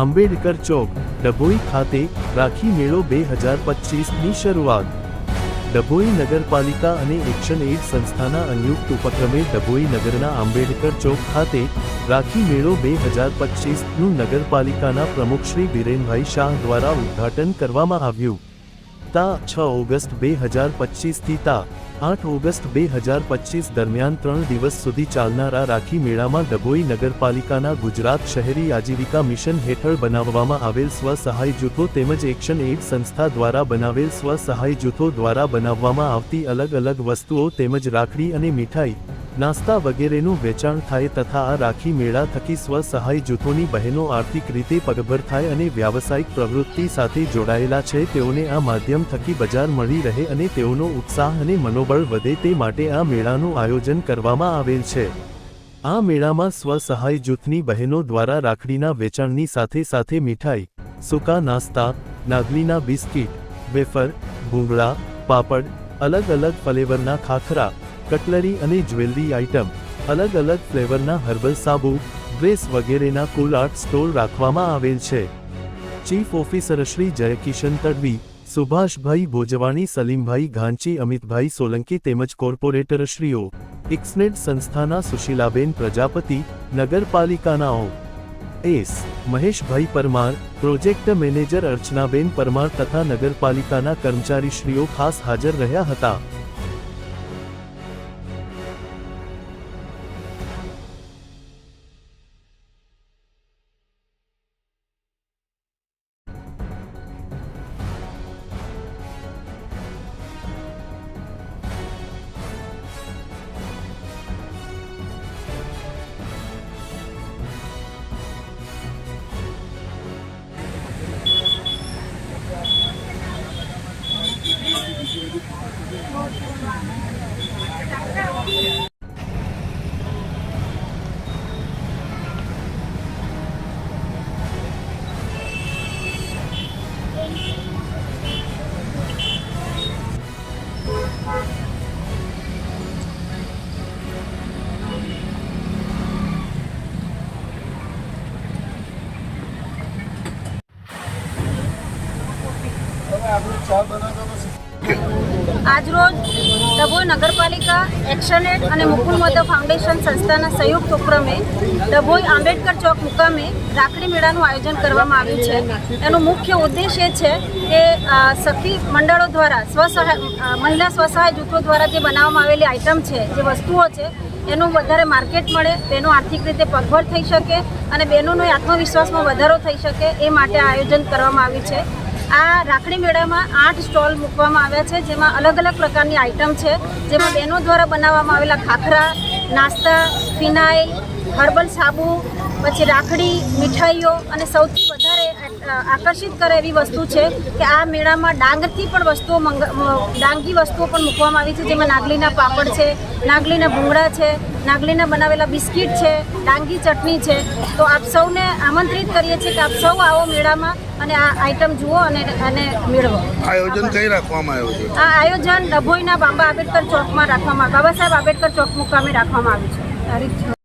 આંબેડકર ચોક, ડભોઈ ખાતે રાખી મેળો બે હજાર પચીસની શરૂઆત. ડભોઈ નગરપાલિકા અને એક્શન એડ સંસ્થાના સંયુક્ત ઉપક્રમે ડભોઈ નગરના આંબેડકર ચોક ખાતે રાખી મેળો બે હજાર પચીસનું નગરપાલિકાના પ્રમુખ શ્રી વિરેનભાઈ શાહ દ્વારા ઉદ્ઘાટન કરવામાં આવ્યું. તા છ ઓગસ્ટ બે હજાર પચીસથી તા આઠ ઓગસ્ટ બે હજાર પચીસ દરમિયાન ત્રણ દિવસ સુધી ચાલનારા રાખી મેળામાં ડભોઈ નગરપાલિકાના ગુજરાત શહેરી આજીવિકા મિશન હેઠળ બનાવવામાં આવેલ સ્વ સહાય જૂથો તેમજ એક્શન એડ સંસ્થા દ્વારા બનાવેલ સ્વ સહાય જૂથો દ્વારા બનાવવામાં આવતી અલગ અલગ વસ્તુઓ તેમજ રાખડી અને મીઠાઈ નાસ્તા વગેરેનું વેચાણ થાય તથા આ રાખી મેળા થકી સ્વ સહાય જૂથોની બહેનો આર્થિક રીતે પગભર થાય અને વ્યાવસાયિક પ્રવૃત્તિ સાથે જોડાયેલા છે, તેઓને આ માધ્યમ થકી બજાર મળી રહે અને તેઓનો ઉત્સાહ અને મનોબળ વધે તે માટે આ મેળાનું આયોજન કરવામાં આવેલ છે. આ મેળામાં સ્વ સહાય જૂથની બહેનો દ્વારા રાખડીના વેચાણની સાથે સાથે મીઠાઈ, સૂકા નાસ્તા, નાગલીના બિસ્કિટ, વેફર, ભૂંગળા, પાપડ, અલગ અલગ ફ્લેવરના ખાખરા કટલરી અને જ્વેલરી આઇટમ, અલગ અલગ ફ્લેવરના હર્બલ સાબુ, ડ્રેસ વગેરેના કુલ આઠ સ્ટોલ રાખવામાં આવેલ છે. ચીફ ઓફિસર શ્રી જયકિશન તડવી, સુભાષભાઈ ભોજવાણી, સલીમભાઈ ઘાંચી, અમિતભાઈ સોલંકી તેમજ કોર્પોરેટર શ્રીઓ, ઇક્સનેટ સંસ્થાના Sushilaben Prajapati, નગરપાલિકાનાઓ. S. Maheshbhai Parmar, project manager Archanaben Parmar તથા નગરપાલિકાના કર્મચારીશ્રીઓ ખાસ હાજર રહ્યા હતા. આજરોજ ડભોઈ નગરપાલિકા એક્શનેટ અને મુકુલ મધવ ફાઉન્ડેશન સંસ્થાના સંયુક્ત ઉપક્રમે ડભોઈ આંબેડકર ચોક મુકામે રાખડી મેળાનું આયોજન કરવામાં આવ્યું છે. એનો મુખ્ય ઉદ્દેશ એ છે કે સખી મંડળો દ્વારા સ્વસહાય મહિલા સ્વસહાય જૂથો દ્વારા જે બનાવવામાં આવેલી આઇટમ છે, જે વસ્તુઓ છે, એનું વધારે માર્કેટ મળે બહેનો આર્થિક રીતે પગભર થઈ શકે અને બહેનોનો આત્મવિશ્વાસમાં વધારો થઈ શકે એ માટે આયોજન કરવામાં આવ્યું છે. આ રાખડી મેળામાં આઠ સ્ટોલ મૂકવામાં આવ્યા છે, જેમાં અલગ અલગ પ્રકારની આઇટમ છે. જેમાં બહેનો દ્વારા બનાવવામાં આવેલા ખાખરા, નાસ્તા ફિનાઇલ હર્બલ સાબુ, પછી રાખડી, મીઠાઈઓ અને સૌથી વધારે આકર્ષિત કરે એવી વસ્તુ છે કે આ મેળામાં ડાંગથી પણ વસ્તુઓ ડાંગી વસ્તુઓ પણ મૂકવામાં આવી છે, જેમાં નાગલીના પાપડ છે, નાગલીના ભૂંગળા છે નાગલીના બનાવેલા બિસ્કિટ છે ડાંગી ચટણી છે. તો આપ સૌને આમંત્રિત કરીએ છીએ કે આપ સૌ આવો મેળામાં અને આ આઇટમ જુઓ અને અને મેળવો. આયોજન કઈ રાખવામાં આવ્યું છે? આ આયોજન ડભોઈના બાબા આંબેડકર ચોકમાં રાખવામાં બાબા સાહેબ આંબેડકર ચોક મુકામે રાખવામાં આવ્યું છે તારીખ છ.